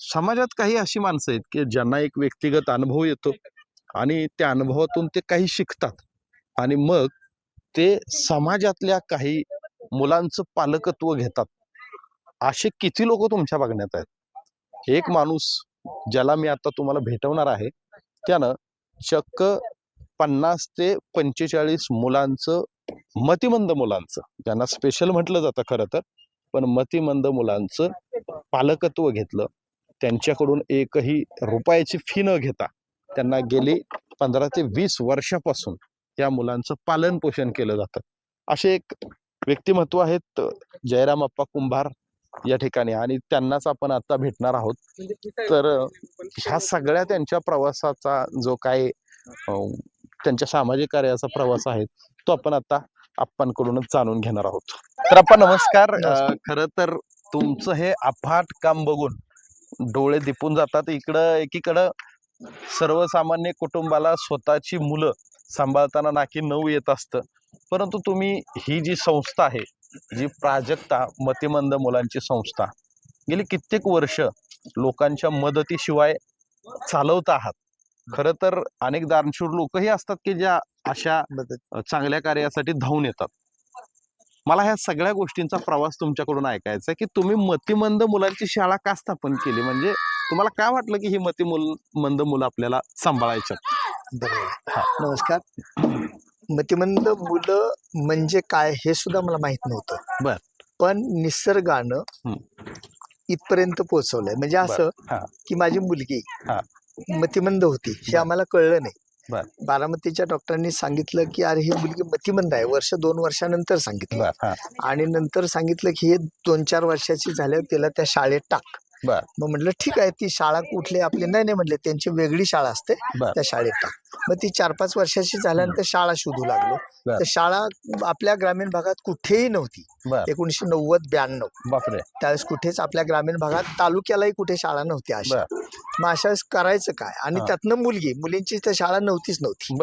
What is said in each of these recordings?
समाजात काही अशी माणसं आहेत की ज्यांना एक व्यक्तिगत अनुभव येतो आणि त्या अनुभवातून ते काही शिकतात. आणि मग ते समाजातल्या काही मुलांचं पालकत्व घेतात. असे किती लोक तुमच्या बघण्यात आहेत? एक माणूस ज्याला मी आता तुम्हाला भेटवणार आहे त्यानं चक्क पन्नास ते पंचेचाळीस मुलांचं मतिमंद मुलांचं ज्यांना स्पेशल म्हटलं जातं खरं तर पण मतिमंद मुलांचं पालकत्व घेतलं. त्यांच्याकडून एकही रुपयाची फी न घेता त्यांना गेली पंधरा ते वीस वर्षापासून या मुलांचं पालन पोषण केलं जातं. असे एक व्यक्तिमत्व आहेत जयराम अप्पा कुंभार या ठिकाणी आणि त्यांनाच आपण आता भेटणार आहोत. तर ह्या सगळ्या त्यांच्या प्रवासाचा जो काय त्यांच्या सामाजिक कार्याचा प्रवास आहे तो आपण आता आप्पांकडूनच जाणून घेणार आहोत. तर आपण नमस्कार. खरं तर तुमचं हे अफाट काम बघून डोळे दिपून जातात. इकडं एकीकडं सर्वसामान्य कुटुंबाला स्वतःची मुलं सांभाळताना नाकी नऊ येत असतं. परंतु तुम्ही ही जी संस्था आहे जी प्राजक्ता मतिमंद मुलांची संस्था गेली कित्येक वर्ष लोकांच्या मदतीशिवाय चालवत आहात. खरं तर अनेक दानशूर लोकही असतात की ज्या अशा चांगल्या कार्यासाठी धावून येतात. मला ह्या सगळ्या गोष्टींचा प्रवास तुमच्याकडून ऐकायचा आहे की तुम्ही मतिमंद मुलांची शाळा का स्थापन केली म्हणजे तुम्हाला काय वाटलं की ही मतिमुल मंद मुलं आपल्याला सांभाळायच्यात बरोबर नमस्कार मतिमंद मुलं म्हणजे काय हे सुद्धा मला माहीत नव्हतं बर. पण निसर्गानं. इथपर्यंत पोहोचवलंय म्हणजे असं. की माझी मुलगी. मतिमंद होती हे. आम्हाला कळलं बर. बारामतीच्या डॉक्टरांनी सांगितलं की अरे ही मुलगी मतिमंद आहे. वर्ष दोन वर्षानंतर सांगितलं. बर हा. आणि नंतर सांगितलं की हे दोन चार वर्षाची झाल्यावर तिला त्या शाळेत टाक. बर. मग म्हटलं ठीक आहे ती शाळा कुठली आपली नाही नाही म्हटले त्यांची वेगळी शाळा असते. बर. त्या शाळेत टाक. मग ती चार पाच वर्षाची झाल्यानंतर शाळा शोधू लागलो. तर शाळा आपल्या ग्रामीण भागात कुठेही नव्हती. बर. एकोणीसशे नव्वद ब्याण्णव. त्यावेळेस कुठेच आपल्या ग्रामीण भागात तालुक्यालाही कुठे शाळा नव्हती अशा. मग अशा वेळेस करायचं काय? आणि. त्यातनं मुलगी मुलींची तर शाळा नव्हतीच नव्हती.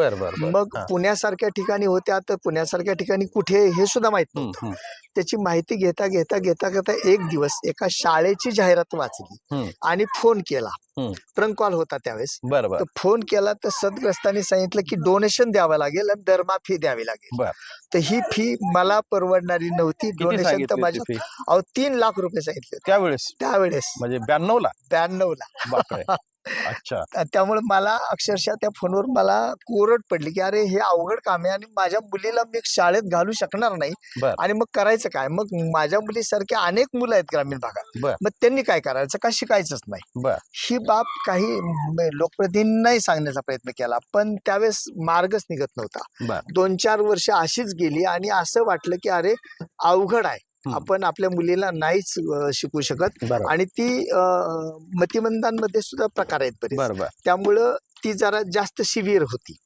मग. पुण्यासारख्या ठिकाणी होत्या तर पुण्यासारख्या ठिकाणी कुठे हे सुद्धा माहीत नव्हतं. त्याची माहिती घेता घेता घेता घेता एक दिवस एका शाळेची जाहिरात वाचली. आणि फोन केला. ट्रंक कॉल होता त्यावेळेस. फोन केला तर सदग्रस्तांनी सांगितलं की डोनेशन द्यावं लागेल आणि दरमा फी द्यावी लागेल. तर ही फी मला परवडणारी नव्हती. डोनेशन तर fee? अहो तीन लाख रुपये सांगितले. त्यावेळेस? त्यावेळेस. म्हणजे ब्याण्णव ला ब्याण्णव ला अच्छा त्या- त्यामुळे मला अक्षरशः त्या फोनवर मला कोरड पडली की अरे हे अवघड काम आहे आणि माझ्या मुलीला मी शाळेत घालू शकणार नाही. आणि मग करायचं काय मग माझ्या मुलीसारख्या अनेक मुलं आहेत ग्रामीण भागात. मग त्यांनी काय करायचं का शिकायचंच नाही. ही बाब काही लोकप्रतिनिधींनाही सांगण्याचा प्रयत्न केला पण त्यावेळेस मार्गच निघत नव्हता दोन चार वर्ष अशीच गेली आणि असं वाटलं की अरे अवघड आहे. आपण आपल्या मुलीला नाहीच शिकू शकत. आणि ती मतिमंदांमध्ये सुद्धा प्रकार आहेत बरेच. बर बर त्यामुळं ती जरा जास्त सिव्हिअर होती.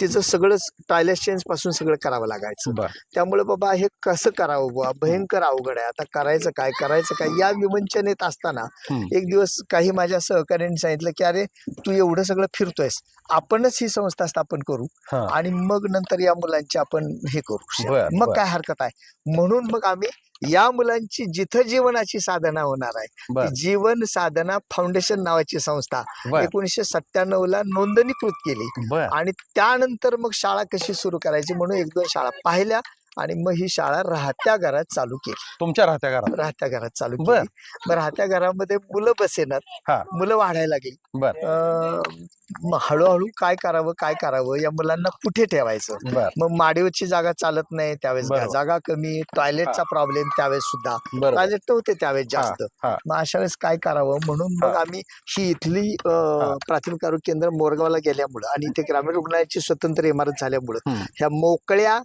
तिचं सगळंच टॉयलेट चेंजपासून सगळं करावं लागायचं. त्यामुळे बाबा हे कसं करावं बुवा? भयंकर अवघड आहे. आता करायचं काय? करायचं काय? या विवंचनेत असताना. एक दिवस काही माझ्या सहकार्यांनी सांगितलं की अरे तू एवढं सगळं फिरतोयस. आपणच ही संस्था स्थापन करू आणि मग नंतर या मुलांची आपण हे करू. मग. काय हरकत आहे? म्हणून मग आम्ही या मुलांची जिथं जीवनाची साधना होणार आहे जीवन साधना फाउंडेशन नावाची संस्था एकोणीसशे सत्त्याण्णव ला नोंदणीकृत केली. बर. आणि त्यानंतर मग शाळा कशी सुरू करायची म्हणून एक दोन शाळा पाहिल्या. आणि मग ही शाळा राहत्या घरात चालू केली. तुमच्या राहत्या घरात? राहत्या घरात चालू बर. केली मग राहत्या घरामध्ये मुलं बसेनात. हा. मुलं वाढायला लागली. बर. अं, मग हळूहळू काय करावं काय करावं या मुलांना कुठे ठेवायचं? बर. मग माडीवरची जागा चालत नाही त्यावेळेस बरोबर. जागा कमी टॉयलेटचा प्रॉब्लेम त्यावेळेस सुद्धा. बरोबर. टॉयलेट नव्हते त्यावेळेस जास्त. हा. मग अशा वेळेस काय करावं? म्हणून मग हा. आम्ही ही इथली अं, प्राथमिक आरोग्य केंद्र मोरगावला गेल्यामुळं आणि इथे ग्रामीण रुग्णालयाची स्वतंत्र इमारत झाल्यामुळं हम्म. ह्या मोकळ्या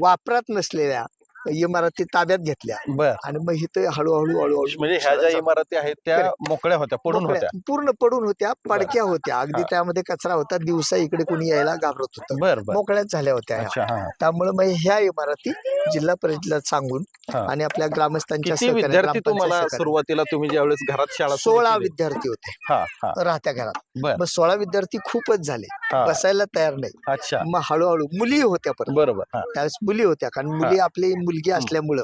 वापरात नसलेल्या इमारती ताब्यात घेतल्या. बर. आणि मग इथे हळूहळू हळूहळू म्हणजे ह्या ज्या इमारती आहेत त्या मोकळ्या होत्या पडून होत्या. पूर्ण पडून होत्या पडक्या होत्या. अगदी. त्यामध्ये कचरा होता दिवसा इकडे कोणी यायला घाबरत होतं. मोकळ्याच झाल्या होत्या त्यामुळे मग ह्या इमारती जिल्हा परिषदेला सांगून. आणि आपल्या ग्रामस्थांच्या विद्यार्थी तुम्हाला सुरुवातीला तुम्ही ज्यावेळेस घरात शाळा सोळा? विद्यार्थी होते. राहत्या घरात. मग सोळा विद्यार्थी खूपच झाले. बसायला तयार नाही. मग हळूहळू मुली होत्या परत. बरोबर त्यावेळेस मुली होत्या. कारण मुली आपली मुलगी असल्यामुळं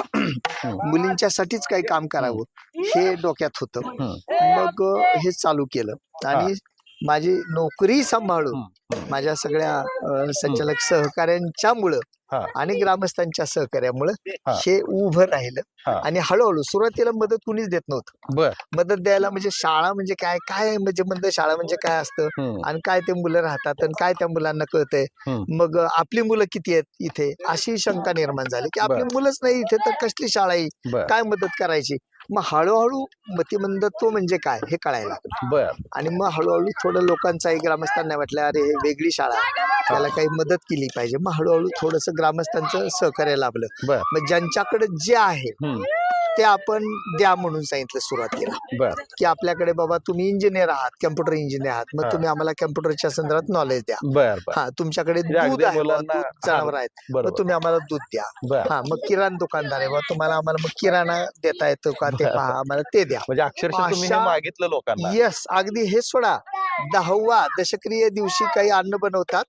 मुलींच्यासाठीच काही काम करावं हे डोक्यात होतं. मग हे चालू केलं. आणि माझी नोकरी सांभाळून. माझ्या सगळ्या संचालक सहकाऱ्यांच्यामुळं हा. आणि ग्रामस्थांच्या सहकार्यामुळं हा. उभं राहिलं. आणि हळूहळू सुरुवातीला मदत कुणीच देत नव्हतं. मदत द्यायला म्हणजे शाळा म्हणजे काय? काय म्हणजे म्हणजे शाळा म्हणजे काय असतं. आणि काय ते मुलं राहतात आणि काय त्या मुलांना कळतंय. मग आपली मुलं किती आहेत इथे? अशी शंका निर्माण झाली की आपली. मुलंच नाही इथे तर कसली शाळा आहे? बर. काय मदत करायची? मग हळूहळू मतिमंदत्व म्हणजे काय? हे कळायला आणि मग हळूहळू थोडं लोकांचाही ग्रामस्थांना वाटलं अरे हे वेगळी शाळा. त्याला काही मदत केली पाहिजे. मग हळूहळू थोडस ग्रामस्थांचं सहकार्य लाभलं. मग ज्यांच्याकडे जे आहे. ते आपण द्या म्हणून सांगितलं सुरुवातीला. की आपल्याकडे बाबा तुम्ही इंजिनियर आहात कम्प्युटर इंजिनियर आहात. मग. तुम्ही आम्हाला कम्प्युटरच्या संदर्भात नॉलेज द्या. हा तुमच्याकडे म्हणजे दूध आहे जनावर आहेत. मग तुम्ही आम्हाला दूध द्या. हा मग किराणा दुकानदार आहे. तुम्हाला आम्हाला मग किराणा देता येतो का ते. पहा आम्हाला ते द्या. म्हणजे अक्षरशः मागितलं लोकांना. येस अगदी हे सोडा. दहावा दशक्रिय दिवशी काही अन्न बनवतात.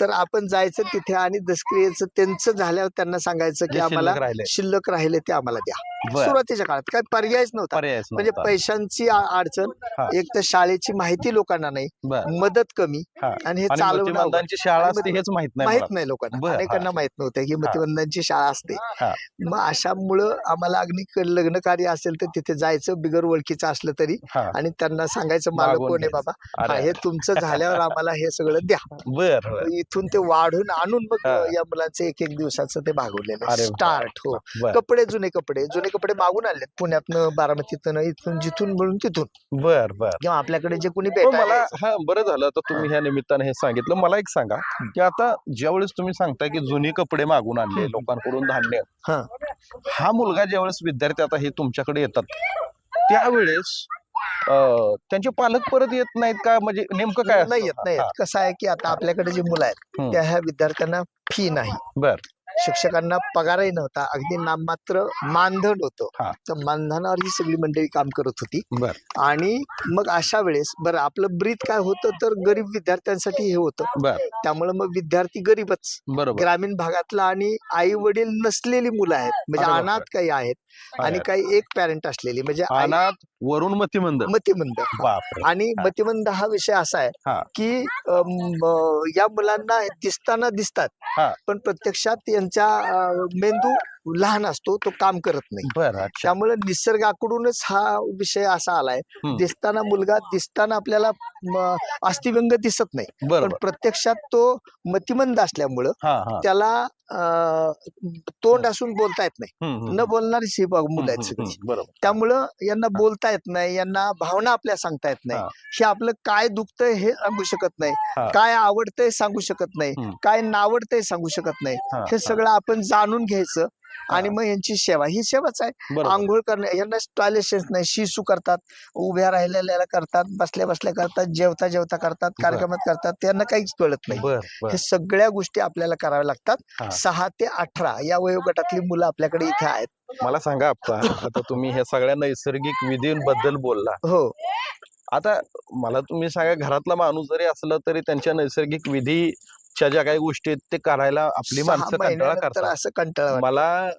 तर आपण जायचं तिथे आणि दशक्रियेचं त्यांचं झाल्यावर त्यांना सांगायचं की आम्हाला शिल्लक राहिले ते आम्हाला द्या. बर सुरुवातीच्या काळात काही पर्यायच नव्हता म्हणजे. पैशांची आ- अडचण हा. एक तर शाळेची माहिती लोकांना नाही बर मदत कमी हा. आणि हे आणि चालवणं अवघड. मतिमंदांची शाळा असते हेच माहीत नाही माहीत. नाही लोकांना बरं, हा. अनेकांना माहीत नव्हतं की मतिमंदांची शाळा असते हा. मग अशामुळं आम्हाला अग्नी लग्न कार्य असेल तर तिथे जायचं बिगर ओळखीचं असलं तरी हा. आणि त्यांना सांगायचं मालक मागून कोण आहे. बाबा अरे, हा, हे तुमचं झाल्यावर आम्हाला हे सगळं द्या बर बर इथून ते वाढून आणून मग हा. या मुलांचं एक एक दिवसाचं ते भागवलेलं अरे वा. स्टार्ट हो बर कपडे जुने कपडे जुने कपडे मागून आणलेत. पुण्यातनं बारामतीतनं इथून जिथून मिळून तिथून. बर बर. किंवा आपल्याकडे जे कोणी भेटायला मला. हा बरं झालं. तर तुम्ही ह्या निमित्ताने हे सांगितलं. मला एक सांगा की आता ज्यावेळेस तुम्ही सांगताय की जुनी कपडे मागून आणले. लोकांकडून धान्य. हा. हा मुलगा ज्यावेळेस विद्यार्थी आता हे तुमच्याकडे येतात त्यावेळेस अं, त्यांचे पालक परत येत नाहीत का? म्हणजे नेमकं काय नाही? येत नाही हा, येत कसं आहे की आता आपल्याकडे जी मुलं आहेत हम्म. त्या ह्या विद्यार्थ्यांना फी नाही. बर. शिक्षकांना पगारही नव्हता. अगदी नाममात्र मानधन होतं. तर मानधनावर ही सगळी मंडळी काम करत होती. आणि मग अशा वेळेस बरं आपलं ब्रीद काय होतं तर गरीब विद्यार्थ्यांसाठी हे होतं. त्यामुळे मग विद्यार्थी गरीबच. बरोबर. ग्रामीण भागातला आणि आई वडील नसलेली मुलं आहेत. म्हणजे. अनाथ काही आहेत. आणि. काही एक पॅरेंट असलेली. म्हणजे अनाथ वरून मतिमंद मतिमंद आणि. मतिमंद हा विषय असा आहे हा. की अम, अ, या मुलांना दिसताना दिसतात हा. पण प्रत्यक्षात त्यांचा अ, मेंदू लहान असतो तो काम करत नाही. बर अच्छा. त्यामुळे निसर्गाकडूनच हा विषय असा आलाय. हम्म. दिसताना मुलगा दिसताना आपल्याला म, अस्थिव्यंग दिसत नाही. पण प्रत्यक्षात तो मतिमंद असल्यामुळं हा हा. त्याला अ, तोंड असून बोलता येत नाही. हम्म, हम्म, न बोलणारी ही मुलं आहेत हम्म, सगळी. हम्म, बरोबर. त्यामुळं यांना बोलता येत नाही यांना भावना आपल्या सांगता येत नाही. हा. हे आपलं काय दुखतंय हे सांगू शकत नाही. काय आवडतंय सांगू शकत नाही. हम्म. काय नावडतंय सांगू शकत नाही. हा, हे हा. सगळं आपण जाणून घ्यायचं. आणि मग यांची सेवा ही सेवाच आहे. आंघोळ करणे यांना टॉयलेट नाही शिसू करतात उभ्या राहिलेल्या करतात बसल्या बसल्या करतात जेवता जेवता करतात कार्यक्रमात करतात त्यांना काहीच कळत नाही. हे सगळ्या गोष्टी आपल्याला कराव्या. लागतात. सहा ते अठरा या वयोगटातली मुलं आपल्याकडे इथे आहेत. मला सांगा आता तुम्ही हे सगळ्या नैसर्गिक विधींबद्दल बोलला. हो. आता मला तुम्ही सांगा घरातला माणूस जरी असला तरी त्यांच्या नैसर्गिक विधीच्या ज्या काही गोष्टी आहेत ते करायला आपली सहा माणसं कंटाळा महिन्यानंतर करतात असं कंटाळा वाटतो. मला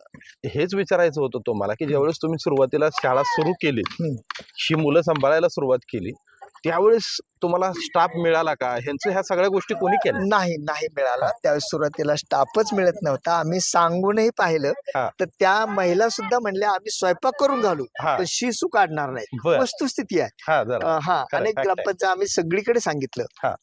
हेच विचारायचं होतं तुम्हाला की ज्यावेळेस तुम्ही सुरुवातीला शाळा सुरू केली हम्म. ही मुलं सांभाळायला सुरुवात केली त्यावेळेस तुम्हाला स्टाफ मिळाला का? ह्यांचं ह्या सगळ्या गोष्टी कोणी केल्या? नाही नाही मिळाला. त्यावेळेस सुरुवातीला स्टाफच मिळत नव्हता. आम्ही सांगूनही पाहिलं. हा. तर त्या महिला सुद्धा म्हणल्या आम्ही स्वयंपाक करून घालू हा. पण शिसू काढणार नाही. बर. वस्तुस्थिती आहे. हा जरा. अं, हा. खरं, अनेक fact आहे. ग्रामपंचायत आम्ही सगळीकडे सांगितलं. हा.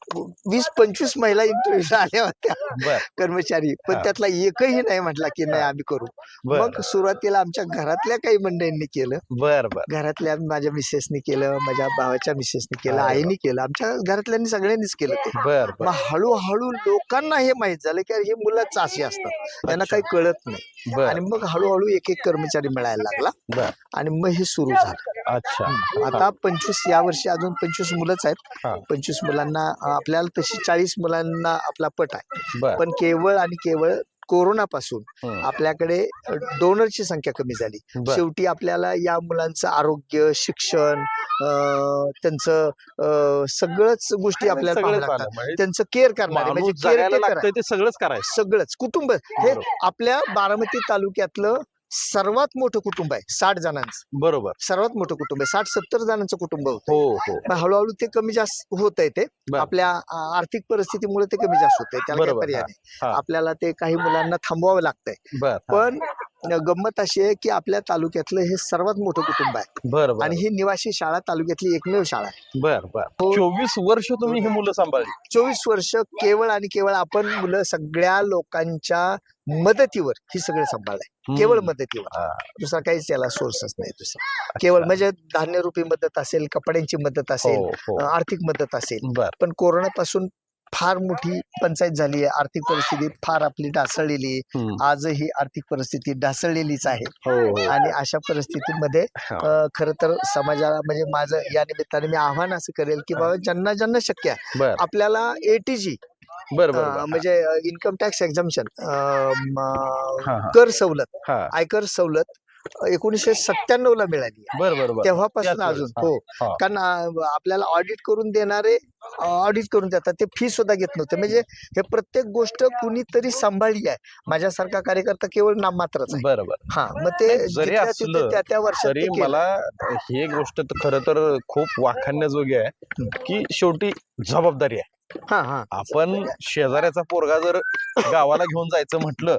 वीस पंचवीस महिला इंटरव्ह्यू आल्या होत्या बर. कर्मचारी. पण. त्यातला एकही नाही म्हटला की नाही हा. आम्ही करू. बर. मग सुरुवातीला आमच्या घरातल्या काही मंडळींनी केलं. बर बर. घरातल्या माझ्या मिसेसनी केलं माझ्या भावाच्या मिसेसनी केलं. वा. आईनी केलं आमच्या घरातल्यांनी सगळ्यांनीच केलं ते. बर बर. मग हळूहळू लोकांना हे माहीत झालं की अरे ही मुलं चाशी असतात. त्यांना. काही कळत नाही. बर. आणि मग हळूहळू एक एक कर्मचारी मिळायला लागला बर. आणि मग हे सुरू झालं. अच्छा. आता पंचवीस या वर्षी अजून पंचवीस मुलंच आहेत. हा. पंचवीस मुलांना आपल्याला तशी चाळीस मुलांना आपला पट आहे. पण केवळ आणि केवळ कोरोनापासून हम्म, आपल्याकडे डोनरची संख्या कमी झाली. शेवटी आपल्याला या मुलांचं आरोग्य शिक्षण त्यांचं सगळंच गोष्टी आपल्याला त्यांचं केअर करणारे म्हणजे सगळंच करायचं. सगळंच. कुटुंब. हे. आपल्या बारामती तालुक्यातलं सर्वात मोठं कुटुंब आहे साठ जणांचं. बरोबर. सर्वात मोठं कुटुंब आहे साठ सत्तर जणांचं कुटुंब होतं. हो हो. हळूहळू ते कमी जास्त होत आहे ते. बर. आपल्या आर्थिक परिस्थितीमुळे ते कमी जास्त होत आहे. त्याला काही बरोबर, पर्याय हा, नाही. हा. आपल्याला ते काही मुलांना थांबवावं लागतंय. बर हा. पण गंमत अशी आहे की आपल्या तालुक्यातलं हे सर्वात मोठं कुटुंब आहे. बर आणि ही निवासी शाळा तालुक्यातली एकमेव शाळा आहे. बर बर. हो. चोवीस वर्ष तुम्ही ही मुलं सांभाळली. चोवीस वर्ष केवळ आणि केवळ आपण मुलं सगळ्या लोकांच्या मदतीवर ही सगळं सांभाळलंय. केवळ. मदतीवर. हा. दुसरा काहीच त्याला सोर्सच नाही दुसरा. केवळ म्हणजे धान्यरूपी मदत असेल कपड्यांची मदत असेल हो हो. अं, आर्थिक मदत असेल. बर. पण कोरोनापासून फार मोठी पंचायत झाली आहे. आर्थिक परिस्थिती फार आपली ढासळलेली. आजही आर्थिक परिस्थिती ढासळलेलीच आहे. हो हो. आणि अशा परिस्थितीमध्ये खरं तर समाजाला म्हणजे माझं या निमित्ताने मी आव्हान असं करेल की बाबा ज्यांना ज्यांना शक्य आहे. आपल्याला एटीजी बर बर बर. म्हणजे इन्कम टॅक्स एक्झाम्शन. कर सवलत. आयकर सवलत एकोणीसशे सत्त्याण्णव ला मिळाली आहे. बर बर बर. तेव्हापासून त्याच अजून वेळेस, हो. हा. कारण आपल्याला ऑडिट करून देणारे ऑडिट करून देतात. ते फी सुद्धा घेत नव्हते. म्हणजे हे प्रत्येक गोष्ट कुणीतरी सांभाळली आहे. माझ्यासारखा कार्यकर्ता केवळ नाममात्रच आहे. बर बर. हा मग ते जरी जिथल्या असलं त्या त्या वर्षात तरी ते केलं. मला ही गोष्ट तर खरं तर खूप वाखाणण्याजोगी आहे की शेवटी जबाबदारी आहे. हा हा. आपण शेजाऱ्याचा पोरगा जर गावाला घेऊन जायचं म्हटलं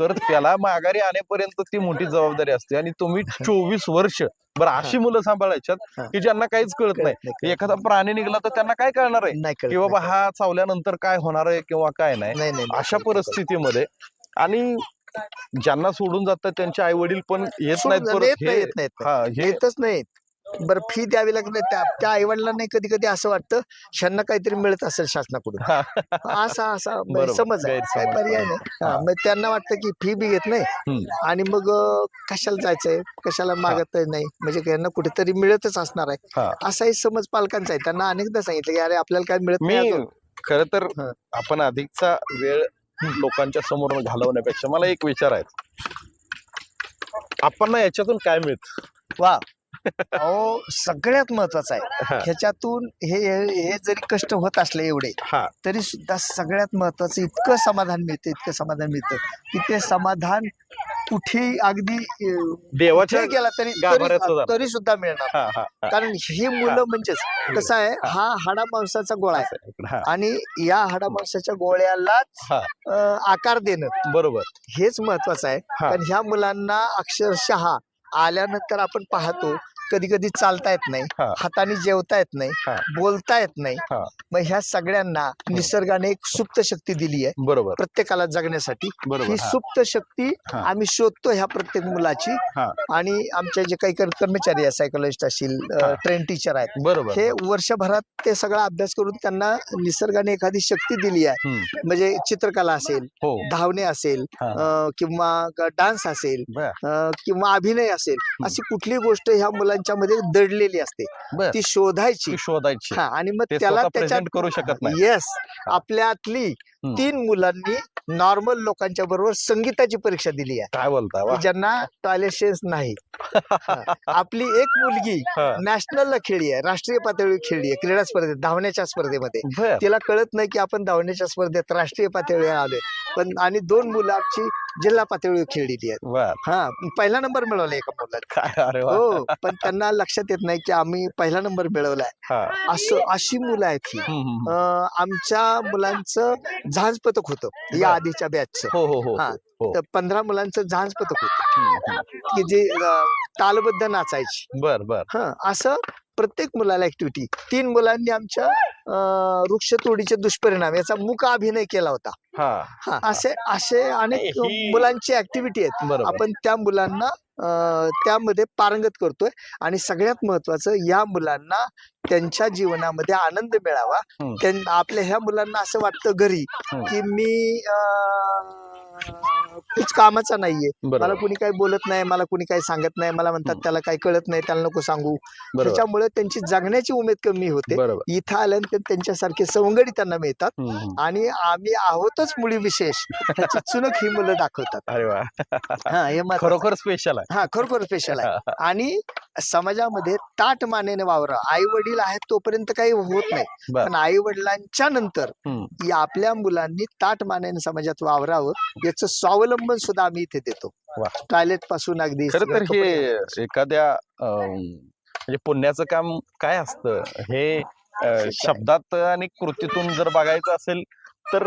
तर त्याला माघारी आणेपर्यंत ती मोठी जबाबदारी असते. आणि तुम्ही चोवीस वर्ष बरं अशी मुलं सांभाळायच्यात. की ज्यांना काहीच कळत नाही. एखादा प्राणी निघाला तर त्यांना काय कळणार आहे? की बाबा. हा चावल्यानंतर काय होणार आहे किंवा काय नाही? अशा. परिस्थितीमध्ये आणि ज्यांना सोडून जातात त्यांचे आई वडील पण येत नाहीत परत नाहीत. बरं फी द्यावी लागली त्या त्या आईवडिलांना कधी कधी असं वाटतं ह्यांना काहीतरी मिळत असेल शासनाकडून. असा असा म्हणजे समज आहे. काही पर्याय नाही. मग त्यांना वाटतं की फी बी घेत नाही. आणि मग कशाला जायचंय कशाला मागत नाही म्हणजे यांना कुठेतरी मिळतच असणार आहे. असाही समज पालकांचा आहे त्यांना अनेकदा सांगितलं की अरे आपल्याला काय मिळत नाही. खर तर. आपण अधिकचा वेळ लोकांच्या समोर घालवण्यापेक्षा मला एक विचार आहे आपण याच्यातून काय मिळत वा अहो सगळ्यात महत्वाचं आहे. ह्याच्यातून हे हे जरी कष्ट होत असले एवढे हा. तरी सुद्धा सगळ्यात महत्वाचं इतकं समाधान मिळतं इतकं समाधान मिळतं की ते समाधान कुठेही अगदी देवाच्या गेला तरी तरी- सुद्धा. मिळणार. कारण ही मुलं म्हणजेच कसं आहे हा. हाडा मांसाचा गोळा आहे. आणि या हाडा मांसाच्या गोळ्यालाच आकार देणं. बरोबर. हेच महत्वाचं आहे. कारण ह्या मुलांना अक्षरशः आल्यानंतर आपण पाहतो कधी कधी चालता येत नाही हा. हाताने जेवता येत नाही हा. बोलता येत नाही हा. मग ह्या सगळ्यांना निसर्गाने एक सुप्त शक्ती दिली आहे बरोबर प्रत्येकाला जगण्यासाठी बरोबर ही हा, सुप्त शक्ती हा. आम्ही शोधतो ह्या प्रत्येक मुलाची हा. आणि आमचे जे काही कर- कर्मचारी आहेत सायकोलॉजिस्ट असतील हा. ट्रेन टीचर आहेत बरोबर हे वर्षभरात ते सगळा अभ्यास करून त्यांना निसर्गाने एखादी शक्ती दिली आहे हम्म. म्हणजे चित्रकला असेल हो धावणे असेल हा. अं, किंवा डान्स असेल बर अं, किंवा अभिनय असेल अशी कुठली गोष्ट ह्या मुलांच्या मध्ये दडलेली असते. बर. ती शोधायची. ती शोधायची. हा आणि मग ते त्याला स्वतः present करू शकत नाही. येस आपल्यातली तीन मुलांनी नॉर्मल लोकांच्या बरोबर संगीताची परीक्षा दिली आहे. काय वा. की ज्यांना टॉयलेट सेन्स नाही. हा. आपली एक मुलगी हा. नॅशनलला खेळली आहे राष्ट्रीय पातळीवर खेळली आहे क्रीडा स्पर्धेत धावण्याच्या स्पर्धेमध्ये. बर. तिला कळत नाही की आपण धावण्याच्या स्पर्धेत राष्ट्रीय पातळीवर आलोय. पण आणि दोन मुलं आमची जिल्हा पातळीवर खेळलेली आहेत. बर हा पहिला नंबर मिळवला एका मुलाने काय अरे वा. हो पण त्यांना लक्षात येत नाही की आम्ही पहिला नंबर मिळवलाय. हा. असं अशी मुलं आहेत ही. हम्म, हम्म, हम्म. अं, आमच्या मुलांचं झांज पथक होतं या बर. आधीच्या बॅचचं हो हो हो हा. हो. तर पंधरा मुलांचं झांज पथक होतं. हम्म, हम्म. की जे अं, तालबद्ध नाचायची. बर बर. हा असं प्रत्येक मुलाला ऍक्टिव्हिटी तीन मुलांनी आमच्या वृक्षतोडीचे दुष्परिणाम याचा मुक अभिनय केला होता. असे असे अनेक मुलांची ऍक्टिव्हिटी आहेत. आपण त्या मुलांना त्यामध्ये पारंगत करतोय आणि सगळ्यात महत्वाचं या मुलांना त्यांच्या जीवनामध्ये आनंद मिळावा. आपल्या ह्या मुलांना असं वाटतं घरी. की मी कुछ कामाचा नाहीये. मला कुणी काही बोलत नाही मला कुणी काही सांगत नाही मला म्हणतात हम्म. त्याला काही कळत नाही त्याला नको सांगू. बरोबर. त्याच्यामुळे त्यांची जगण्याची उमेद कमी होते. बरोबर. इथं आल्यानंतर त्यांच्यासारखे सवंगडी त्यांना मिळतात. हम्म, हम्म. आणि आम्ही आहोतच मुली विशेष. ह्याची चुनक ही मुलं दाखवतात. अरे वा. हा हे महत्वाचं. खरोखर स्पेशल आहे. हा खरोखर स्पेशल आहे. आणि समाजामध्ये ताट मानेने वावरा आई वडील आहेत तोपर्यंत काही होत नाही. पण आई वडिलांच्या नंतर. या आपल्या मुलांनी ताट मानेने समाजात वावरावं याचं स्वावलंबी अवलंबन सुद्धा आम्ही इथे देतो. टॉयलेटपासून अगदी खर तर कपडे- हे एखाद्या म्हणजे पुण्याचं काम काय असतं हे शब्दात आणि कृतीतून जर बघायचं असेल तर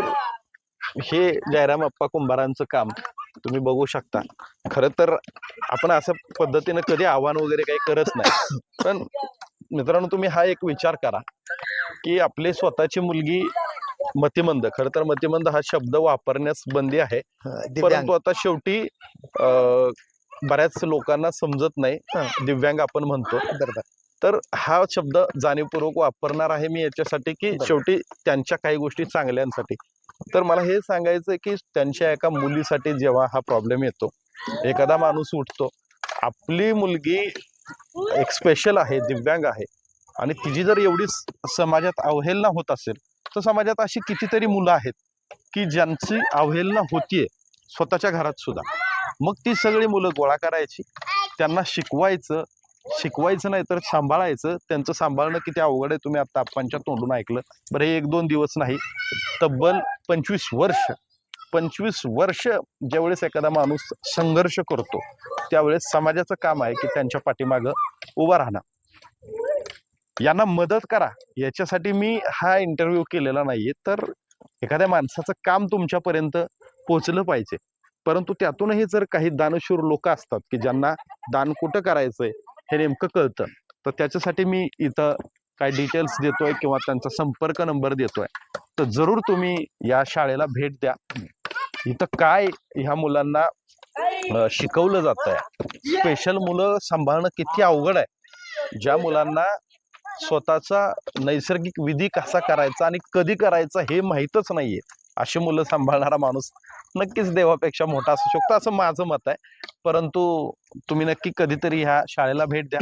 हे जयराम अप्पा कुंभारांचं काम तुम्ही बघू शकता. खरं तर आपण अशा पद्धतीनं कधी आव्हान वगैरे काही करत नाही. पण मित्रांनो तुम्ही हा एक विचार करा की आपली स्वतःची मुलगी मतिमंद खरं तर मतिमंद हा शब्द वापरण्यास बंदी आहे. परंतु आता शेवटी बऱ्याच लोकांना समजत नाही. दिव्यांग आपण म्हणतो. तर हा शब्द जाणीवपूर्वक वापरणार आहे मी याच्यासाठी की. शेवटी त्यांच्या काही गोष्टी चांगल्यांसाठी. तर मला हे सांगायचं की त्यांच्या एका मुलीसाठी जेव्हा हा प्रॉब्लेम येतो एखादा माणूस उठतो आपली मुलगी एक स्पेशल आहे दिव्यांग आहे आणि तिची जर एवढी समाजात अवहेलना होत असेल तर समाजात अशी कितीतरी मुलं आहेत की ज्यांची अवहेलना होतीये स्वतःच्या घरात सुद्धा. मग ती सगळी मुलं गोळा करायची त्यांना शिकवायचं शिकवायचं नाही तर सांभाळायचं. त्यांचं सांभाळणं किती अवघड आहे तुम्ही आता आप्पांच्या तोंडून ऐकलं. बरं हे एक दोन दिवस नाही. तब्बल पंचवीस वर्ष पंचवीस वर्ष ज्यावेळेस एखादा माणूस संघर्ष करतो त्यावेळेस समाजाचं काम आहे की त्यांच्या पाठीमागं उभा राहणं. यांना मदत करा. याच्यासाठी मी हा इंटरव्ह्यू केलेला नाहीये तर एखाद्या माणसाचं काम तुमच्यापर्यंत पोहोचलं पाहिजे. परंतु त्यातूनही जर काही दानशूर लोक असतात की ज्यांना दान कुठं करायचंय हे नेमकं कळतं. तर त्याच्यासाठी मी इथं काय डिटेल्स देतोय किंवा त्यांचा संपर्क नंबर देतोय. तर जरूर तुम्ही या शाळेला भेट द्या. इथं काय ह्या मुलांना शिकवलं जात आहे स्पेशल मुलं सांभाळणं किती अवघड आहे. ज्या मुलांना स्वतःचा नैसर्गिक विधी कसा करायचा आणि कधी करायचा हे माहीतच नाहीये. अशी मुलं सांभाळणारा माणूस नक्कीच देवापेक्षा मोठा असू शकतो असं माझं मत आहे. परंतु तुम्ही नक्की कधीतरी ह्या शाळेला भेट द्या.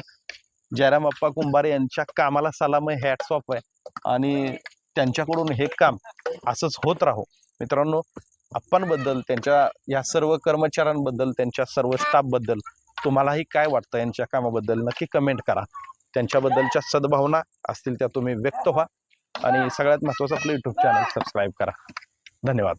जयराम अप्पा कुंभारे यांच्या कामाला सलाम आहे हॅट्स ऑफ आहे आणि त्यांच्याकडून हे काम असंच होत राहो. मित्रांनो अप्पांबद्दल त्यांच्या या सर्व कर्मचाऱ्यांबद्दल त्यांच्या सर्व स्टाफबद्दल तुम्हालाही काय वाटतं यांच्या कामाबद्दल नक्की कमेंट करा. त्यांच्याबद्दलच्या सद्भावना असतील त्या तुम्ही व्यक्त व्हा. आणि सगळ्यात महत्त्वाचं आपलं यूट्यूब चॅनल सबस्क्राईब करा. धन्यवाद.